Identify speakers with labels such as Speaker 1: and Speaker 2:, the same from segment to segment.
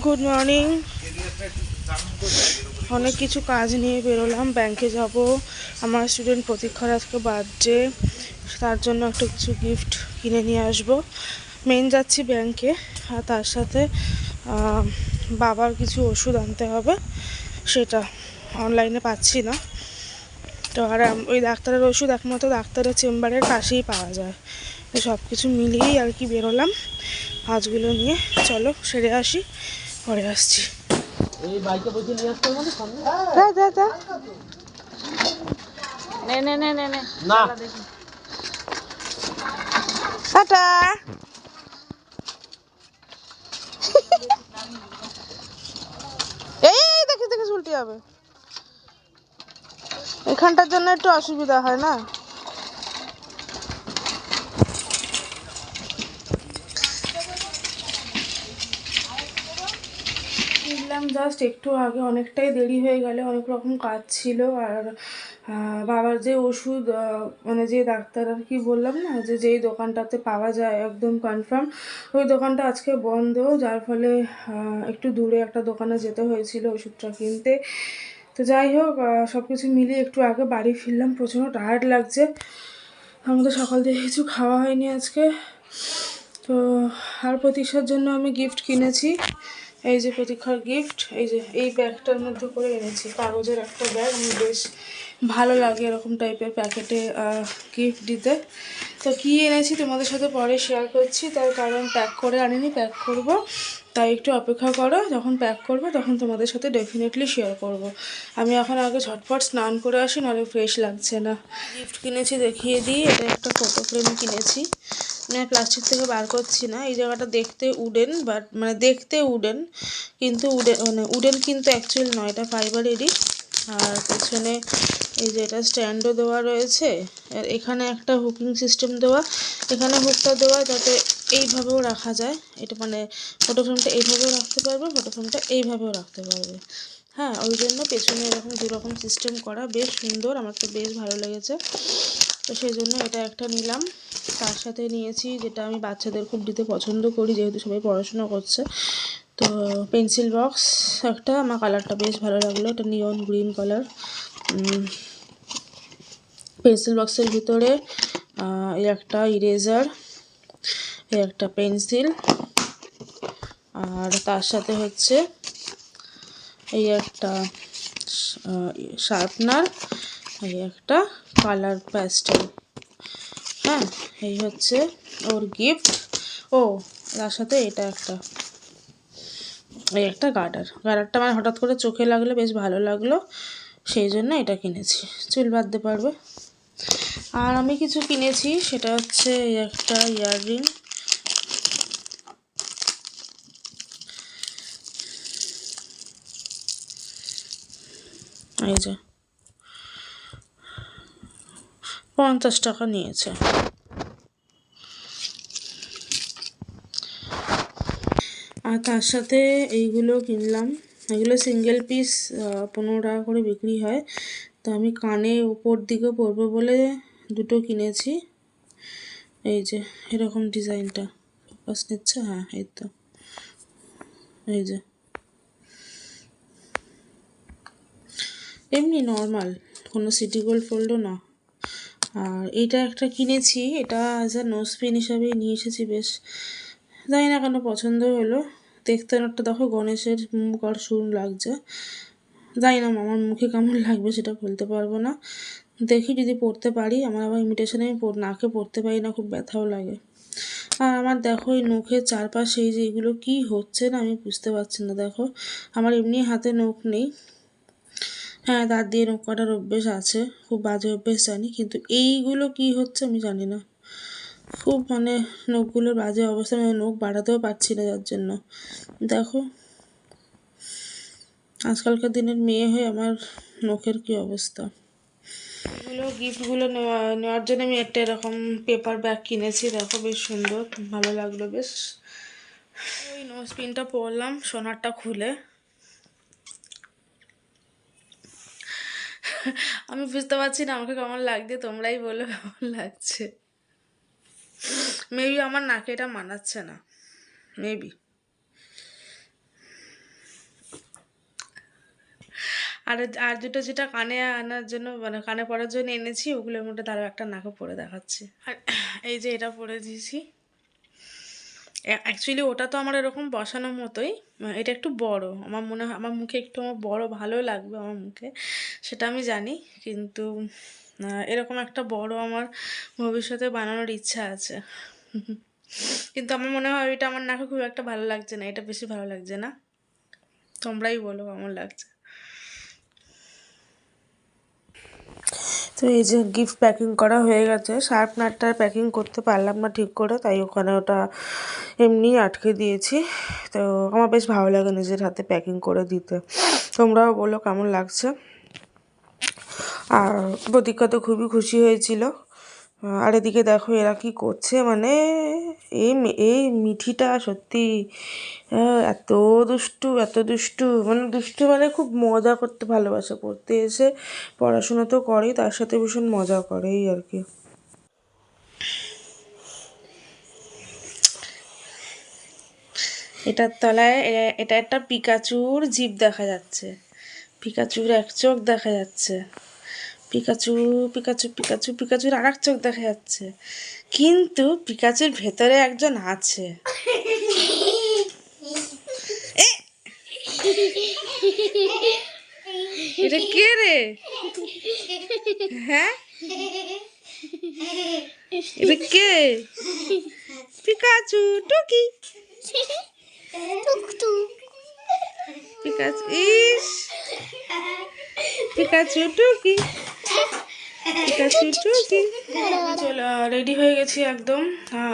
Speaker 1: Good morning অনেক কিছু কাজ নিয়ে বেরোলাম ব্যাংকে যাব। আমার স্টুডেন্ট প্রতীক্ষার আজকে বার্থডে তার জন্য একটা কিছু গিফট কিনে নিয়ে আসব। মেন যাচ্ছি ব্যাংকে আর তার সাথে বাবার কিছু ওষুধ আনতে হবে, সেটা অনলাইনে পাচ্ছি না। তো আর ওই ডাক্তারের ওষুধ একমাত্র ডাক্তারের চেম্বারের পাশেই পাওয়া যায়। সব কিছু মিলিয়েই আর কি বেরোলাম। কাজগুলো নিয়ে চলো সেরে আসি পরে আসছি।
Speaker 2: এই বাইকে বসে নিয়ে আসতে হবে মানে সামনে?
Speaker 1: যা যা যা।
Speaker 2: নে নে নে নে নে। না।
Speaker 1: টাটা। এই, দেখে দেখে উল্টি হবে এখানটার জন্য একটু অসুবিধা হয় না? ফিরলাম জাস্ট একটু আগে, অনেকটাই দেরি হয়ে গেলে অনেক রকম কাজ ছিল। আর বাবার যে ওষুধ মানে যে ডাক্তার আর কি বললাম না, যে যেই দোকানটাতে পাওয়া যায় একদম কনফার্ম ওই দোকানটা আজকে বন্ধ। যার ফলে একটু দূরে একটা দোকানে যেতে হয়েছিল ওষুধটা কিনতে। তো যাই হোক সব কিছু মিলিয়ে একটু আগে বাড়ি ফিরলাম, প্রচণ্ড টায়ার্ড লাগছে। আমাদের সকাল থেকে কিছু খাওয়া হয়নি আজকে। তো, আর প্রতীক্ষার জন্য আমি গিফট কিনেছি। এই যে প্রতীক্ষার গিফট এই যে এই ব্যাগটার মধ্যে করে এনেছি। কাগজের একটা ব্যাগ আমার বেশ ভালো লাগে এরকম টাইপের প্যাকেটে গিফট দিতে। তো কী এনেছি তোমাদের সাথে পরে শেয়ার করছি, তার কারণ প্যাক করে আনিনি প্যাক করব। তাই একটু অপেক্ষা করো, যখন প্যাক করব তখন তোমাদের সাথে ডেফিনেটলি শেয়ার করব। আমি এখন আগে ঝটপট স্নান করে আসি, নাহলে ফ্রেশ লাগছে না। গিফট কিনেছি দেখিয়ে দিই, এটা একটা ফটো ফ্রেম কিনেছি। মানে প্লাস্টিক থেকে বার করছি না, এই জায়গাটা দেখতে উডেন বাট মানে দেখতে উডেন, কিন্তু উডেন মানে উডেন কিন্তু অ্যাকচুয়াল নয়, এটা ফাইবারেরই আর পেছনে এই যে এটা স্ট্যান্ডও দেওয়া রয়েছে, আর এখানে একটা হুকিং সিস্টেম দেওয়া, এখানে হুকটা দেওয়া যাতে এইভাবেও রাখা যায়, এটা মানে ফটো ফ্রেমটা এইভাবেও রাখতে পারবে ফটো ফ্রেমটা এইভাবেও রাখতে পারবে। হ্যাঁ ওই জন্য পেছনে এরকম দুরকম সিস্টেম করা বেশ সুন্দর, আমার তো বেশ ভালো লেগেছে। তো সেই জন্য এটা একটা নিলাম। তার সাথে নিয়েছি যেটা আমি বাচ্চাদের খুব দিতে পছন্দ করি, যেহেতু সবাই পড়াশোনা করছে। তো পেন্সিল বক্স একটা, আমার কালারটা বেশ ভালো লাগল, এটা নিয়ন গ্রিন কালার। পেন্সিল বক্সের ভিতরে এই একটা ইরেজার, এই একটা পেন্সিল, আর তার সাথে হচ্ছে এই একটা শার্পনার এই একটা কালার প্যাস্টেল হ্যাঁ এই হচ্ছে ওর গিফট ও, তার সাথে এটা একটা। এই একটা গার্ডার গার্ডারটা আমার হঠাৎ করে চোখে লাগল বেশ ভালো লাগল। সেই জন্য এটা কিনেছি। চুল বাঁধতে পারবে। আর আমি কিছু কিনেছি, সেটা হচ্ছে এই একটা ইয়াররিং। এই যে। পঞ্চাশ টাকা নিয়েছে। আর তার সাথে এইগুলো কিনলাম। এগুলো সিঙ্গেল পিস পনেরো টাকা করে বিক্রি হয়। তো আমি কানে উপর দিকে পরবো বলে দুটো কিনেছি। এই যে, এরকম ডিজাইনটা। ফোকাস নিচ্ছে? হ্যাঁ এই তো। এই যে। এমনি নর্মাল কোনো সিটি গোল্ড ফোল্ডও না। আর এটা একটা কিনেছি, এটা অ্যাজ আ নোজ পিন হিসাবে নিয়ে এসেছি বেশ। জানি না কেন পছন্দ হলো। দেখতে একটা দেখো গণেশের মুখ আর সুর লাগছে। জানি না আমার মুখে কেমন লাগবে সেটা বলতে পারব না। দেখি যদি পড়তে পারি, আমার আবার ইমিটেশনে আমি নাকে পড়তে পারি না, খুব ব্যথাও লাগে। আর আমার দেখো এই নখের চারপাশে এই যে এগুলো কী হচ্ছে না আমি বুঝতে পারছি না, দেখো। আমার এমনি হাতে নখ নেই। হ্যাঁ দাঁত দিয়ে নখ কাটার অভ্যেস আছে। খুব বাজে অভ্যেস জানি, কিন্তু এইগুলো কি হচ্ছে আমি জানি না। খুব মানে নখগুলোর বাজে অবস্থা আমি নখ বাড়াতেও পারছি না যার জন্য। দেখো, আজকালকার দিনের মেয়ে হয়ে আমার নখের কি অবস্থা। এগুলো গিফটগুলো নেওয়া, নেওয়ার জন্য আমি একটা এরকম পেপার ব্যাগ কিনেছি, দেখো বেশ সুন্দর, ভালো লাগল বেশ। ওই নোজ পিনটা পরলাম, সোনারটা খুলে। আমি বুঝতে পারছি না, আমাকে কেমন লাগছে, তোমরাই বলো কেমন লাগছে। মেবি আমার নাকে এটা মানাচ্ছে না মেবি আর আর দুটো যেটা কানে আনার জন্য মানে কানে পড়ার জন্য এনেছি, ওগুলোর মধ্যে তারও একটা নাকে পরে দেখাচ্ছে। আর এই যে এটা পরে দিয়েছি। অ্যাকচুয়ালি ওটা তো আমার এরকম বসানোর মতোই। এটা একটু বড়। আমার মনে হয়, আমার মুখে একটু আমার বড় ভালো লাগবে আমার মুখে, সেটা আমি জানি। কিন্তু এরকম একটা বড় আমার ভবিষ্যতে বানানোর ইচ্ছা আছে। কিন্তু আমার মনে হয় এটা আমার নাকে খুব একটা ভালো লাগছে না, এটা বেশি ভালো লাগছে না। তোমরাই বলো কেমন লাগছে। তো এই যে গিফট প্যাকিং করা হয়ে গেছে শার্পনারটা প্যাকিং করতে পারলাম না ঠিক করে, তাই ওখানে ওটা এমনি আটকে দিয়েছি। তো আমার বেশ ভালো লাগে নিজের হাতে প্যাকিং করে দিতে। তোমরাও বলো কেমন লাগছে? আর প্রতীক্ষা তো খুবই খুশি হয়েছিল। আর এদিকে দেখো এরা কি করছে? মানে এই এই মিঠিটা সত্যি এত দুষ্টু এত দুষ্টু। মানে দুষ্টু মানে খুব মজা করতে, ভালোবাসে পড়তে এসে পড়াশোনা তো করেই, তার সাথে ভীষণ মজা করে এই আর কি। এটার তলায় এটা একটা পিকাচুর জিভ দেখা যাচ্ছে। পিকাচুর এক চোখ দেখা যাচ্ছে। পিকাচু পিকাচু পিকাচু, পিকাচুর আর এক চোখ দেখা যাচ্ছে। কিন্তু পিকাচুর ভেতরে একজন আছে। এটা কে রে? হ্যাঁ? এটা কে? পিকাচু, টুকি। পিকাচু ইস Pikachu টুকি চলো রেডি হয়ে গেছি একদম।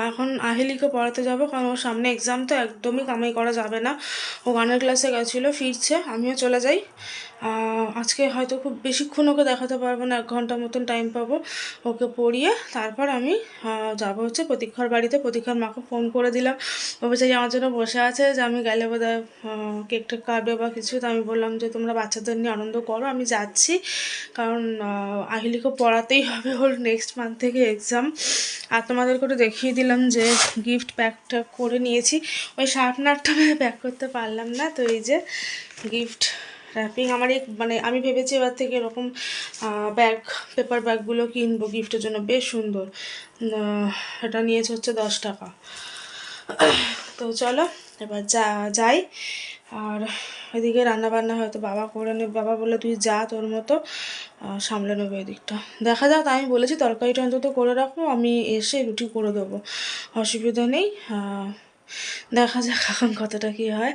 Speaker 1: এখন আহেলিকে পড়াতে যাব, কারণ ওর সামনে এক্সাম তো একদমই কামাই করা যাবে না। ও গানের ক্লাসে গেছিল, ফিরছে, আমিও চলে যাই। আজকে হয়তো খুব বেশিক্ষণ ওকে দেখাতে পারব না, এক ঘণ্টা মতন টাইম পাবো ওকে পড়িয়ে। তারপর আমি যাব হচ্ছে প্রতীক্ষার বাড়িতে। প্রতীক্ষার মাকে ফোন করে দিলাম। ও বেচারি আমার জন্য বসে আছে, যে আমি গেলে বোধ হয় কেক টেক কাটবে বা কিছু। তো আমি বললাম যে, তোমরা বাচ্চাদের নিয়ে আনন্দ করো, আমি যাচ্ছি। কারণ আহিলিকে পড়াতেই হবে ওর নেক্সট মান্থ থেকে এক্সাম আর তোমাদেরকে একটু দেখিয়ে দিলাম যে গিফট প্যাকটা করে নিয়েছি। ওই শার্পনারটা প্যাক করতে পারলাম না, তো এই যে গিফট র্যাপিং আমার এক মানে আমি ভেবেছি এবার থেকে এরকম ব্যাগ পেপার ব্যাগগুলো কিনবো গিফটের জন্য। বেশ সুন্দর। এটা নিয়েছে হচ্ছে দশ টাকা। তো চলো, এবার যা যাই। আর এদিকে রান্না বান্না হয়তো বাবা করে নেবে বাবা বলে তুই যা তোর মতো সামলে নেবে এদিকটা। দেখা যাক, আমি বলেছি, তরকারিটা অন্তত করে রাখো, আমি এসে রুটি করে দেবো, অসুবিধা নেই। দেখা যাক এখন কতটা কী হয়।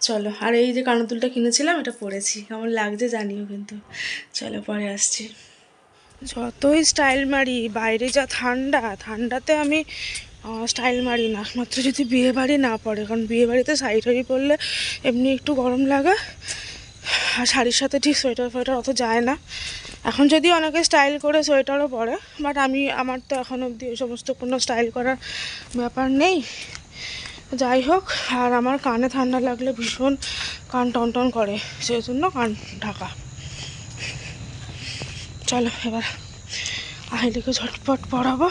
Speaker 1: চলো, আর এই যে কানতুলটা কিনেছিলাম, এটা পরেছি। কেমন লাগছে জানিও কিন্তু। চলো, পরে আসছি। যতই স্টাইল মারি, বাইরে যা ঠান্ডা, ঠান্ডাতে আমি স্টাইল মারি না। মাত্র যদি বিয়ে বাড়ি না পড়ে, কারণ বিয়ে বাড়িতে শাড়ি টাড়ি পরলে এমনি একটু গরম লাগে। আর শাড়ির সাথে ঠিক সোয়েটার ফোয়েটার অত যায় না। এখন যদি অনেকে স্টাইল করে সোয়েটারও পরে বাট আমি, আমার তো এখন অবধি ওই সমস্ত কোনো স্টাইল করার ব্যাপার নেই। যাই হোক, আর আমার কানে ঠান্ডা লাগলে ভীষণ কান টন টন করে সেই জন্য কান ঢাকা। চলো, এবার আহিলিকে ঝটপট পড়াবো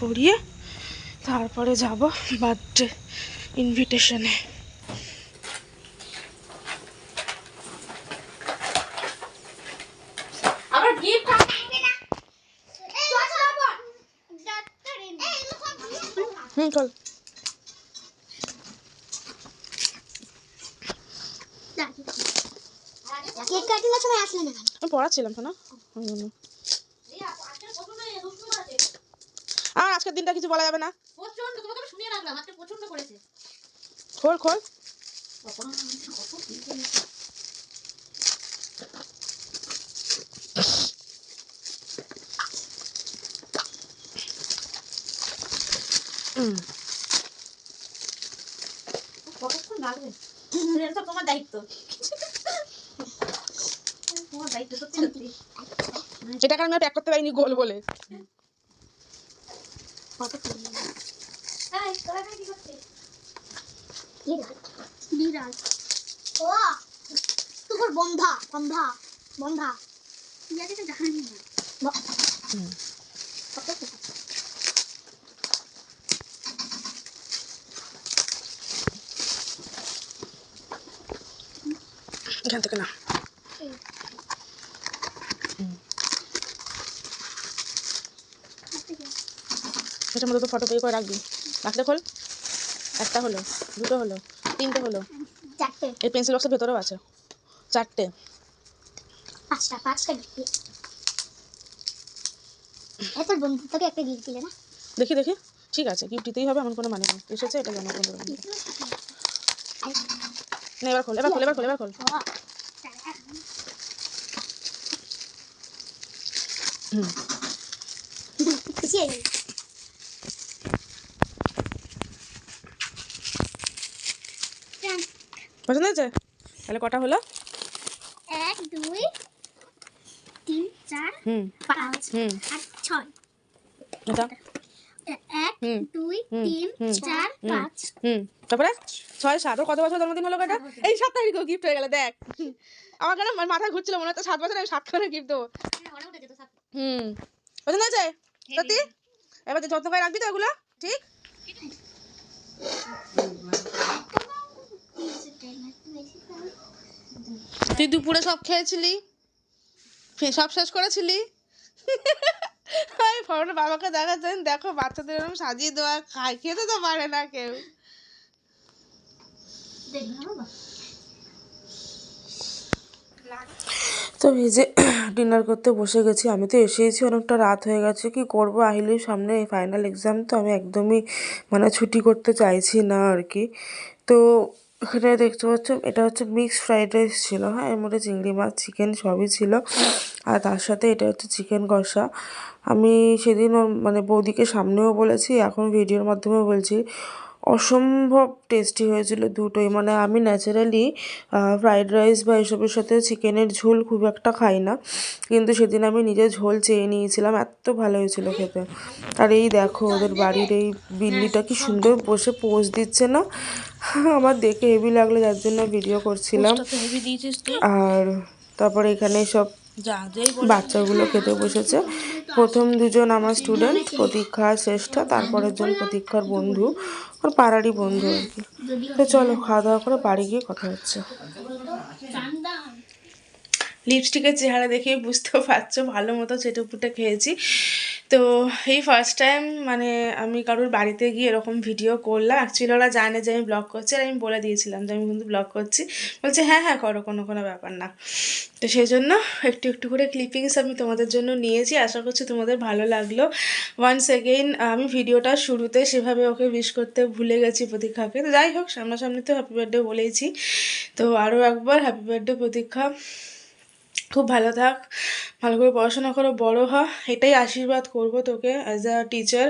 Speaker 1: পড়িয়ে তারপরে যাব বার্থডে ইনভিটেশনে। হুম চল।
Speaker 3: কেক কাটিংয়ের সময় আসলে না।
Speaker 1: পড়াচ্ছিলাম তো না? ওই জন্য। আর আজকের দিনটা কিছু বলা যাবে না?
Speaker 3: প্রচণ্ড তোমাকে আমি শুনিয়ে রাখলাম আজকে প্রচণ্ড করেছে।
Speaker 1: খোল খোল।
Speaker 3: কতক্ষণ লাগবে? এটা তো তোমার দায়িত্ব। তোমার দায়িত্ব সত্যি সত্যি।
Speaker 1: এটা কারণে প্যাক করতে পারিনি গোল বলে।
Speaker 3: 이렇게 안
Speaker 1: 뜨거나? 응. 응. সেটার মধ্যে তো ফটো পে করে রাখবি। রাখলে খোল। একটা হলো দুটো হলো তিনটে হলো।
Speaker 4: চারটে।
Speaker 1: এই পেন্সিল বক্সের ভেতরেও আছে। চারটে।
Speaker 4: পাঁচটা পাঁচটা গিফট এ তোর বন্ধু তোকে একটা গিফট দিলে না?
Speaker 1: দেখি দেখি। ঠিক আছে গিফট দিতেই হবে এমন কোনো মানে নেই। এসেছে এটা জানো কোনো না এবার খোল এবার খোল এবার খোল এবার খোল। হুম
Speaker 4: খুশি হয়ে গেলি
Speaker 1: পছন্দ হয়েছে? তাহলে কটা হলো?
Speaker 4: এক দুই তিন চার
Speaker 1: হুম।
Speaker 4: পাঁচ
Speaker 1: হুম।
Speaker 4: আর ছয়।
Speaker 1: এটা
Speaker 4: এক দুই তিন চার পাঁচ।
Speaker 1: হুম। তারপরে? ছয় সাত। ওর কত বছর জন্মদিন হলো কটা এই সাত গিফট হয়ে গেল দেখ। আমার কেন মাথা ঘুরছিল মনে হচ্ছে সাত বছর আমি গিফট দেবো। হুম। পছন্দ হয়েছে? সত্যি? এবার যত্ন করে রাখবি তো এগুলো ঠিক? তুই দুপুরে সব খেয়েছিলি? সব শেষ করেছিলি? আমি বাবাকে দেখাচ্ছেন, দেখো বাচ্চাদের এরকম সাজিয়ে দেওয়া খায়, খেতে তো পারে না কেউ। তো এই যে ডিনার করতে বসে গেছি, আমি তো এসেইছি, অনেকটা রাত হয়ে গেছে, কি করব? আহিলির সামনে ফাইনাল এক্সাম তো আমি একদমই মানে ছুটি করতে চাইছি না আর কি। তো এখানে দেখতে পাচ্ছ এটা হচ্ছে মিক্সড ফ্রাইড রাইস ছিল হ্যাঁ? এর মধ্যে চিংড়ি মাছ চিকেন সবই ছিল। আর তার সাথে এটা হচ্ছে চিকেন কষা। আমি সেদিন মানে বৌদিকে সামনেও বলেছি, এখন ভিডিওর মাধ্যমেও বলছি অসম্ভব টেস্টি হয়েছিল দুটোই। মানে আমি ন্যাচারালি ফ্রাইড রাইস বা এসবের সাথে চিকেনের ঝোল খুব একটা খাই না। কিন্তু সেদিন আমি নিজে ঝোল চেয়ে নিয়েছিলাম এত ভালো হয়েছিল খেতে। আর এই দেখো ওদের বাড়ির এই বিল্লিটা কি সুন্দর বসে পোজ দিচ্ছে না? আমার দেখে হেভি লাগল যার জন্য ভিডিও করছিলাম। আর তারপরে এখানে সব বাচ্চাগুলো খেতে বসেছে। প্রথম দুজন আমার স্টুডেন্ট প্রতীক্ষা শ্রেষ্ঠা, তারপরের জন প্রতীক্ষার বন্ধু, ওর পাড়ারই বন্ধু তো চলো খাওয়া দাওয়া করে বাড়ি গিয়ে কথা হচ্ছে। লিপস্টিকের চেহারা দেখেই বুঝতে পারছ, ভালো মতো চেটেপুটে খেয়েছি। তো এই ফার্স্ট টাইম মানে আমি কারোর বাড়িতে গিয়ে এরকম ভিডিও করলাম। অ্যাকচুয়ালি ওরা জানে যে আমি ব্লগ করছি আর আমি বলে দিয়েছিলাম যে আমি কিন্তু ব্লগ করছি। বলছে হ্যাঁ হ্যাঁ করো, কোনো কোনো ব্যাপার না। তো সেই জন্য একটু একটু করে ক্লিপিংস আমি তোমাদের জন্য নিয়েছি। আশা করছি তোমাদের ভালো লাগল। ওয়ান্স এগেইন আমি ভিডিওটা শুরুতে সেভাবে ওকে উইশ করতে ভুলে গেছি প্রতীক্ষাকে। তো যাই হোক সামনাসামনি তো হ্যাপি বার্থডে বলেইছি। তো আরও একবার হ্যাপি বার্থডে প্রতীক্ষা। খুব ভালো থাক, ভালো করে পড়াশোনা করো, বড় হ। এটাই আশীর্বাদ করব তোকে as a teacher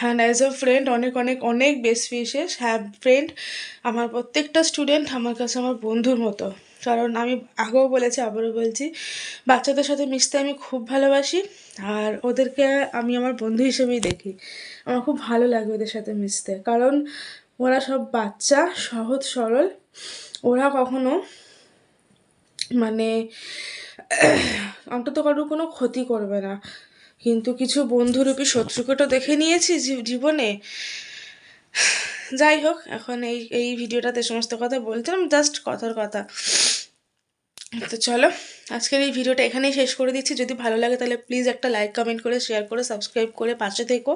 Speaker 1: and as a friend অনেক অনেক অনেক বেস্ট উইশেস হ্যাভ ফ্রেন্ড আমার প্রত্যেকটা স্টুডেন্ট আমার কাছে আমার বন্ধুর মতো। কারণ আমি আগেও বলেছি, আবারও বলছি, বাচ্চাদের সাথে মিশতে আমি খুব ভালোবাসি। আর ওদেরকে আমি আমার বন্ধু হিসেবেই দেখি। আমার খুব ভালো লাগে ওদের সাথে মিশতে। কারণ ওরা সব বাচ্চা, সহজ, সরল। ওরা কখনো মানে অন্তত কারোর কোনো ক্ষতি করবে না। কিন্তু কিছু বন্ধুরূপী শত্রুকে তো দেখে নিয়েছি জীবনে। যাই হোক, এখন এই এই ভিডিওটাতে সমস্ত কথা বলছিলাম জাস্ট কথার কথা। তো চলো, আজকের এই ভিডিওটা এখানেই শেষ করে দিচ্ছি। যদি ভালো লাগে তাহলে প্লিজ একটা লাইক কমেন্ট করে শেয়ার করে সাবস্ক্রাইব করে পাশে থেকো।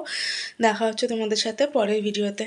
Speaker 1: দেখা হচ্ছে তোমাদের সাথে পরের ভিডিওতে।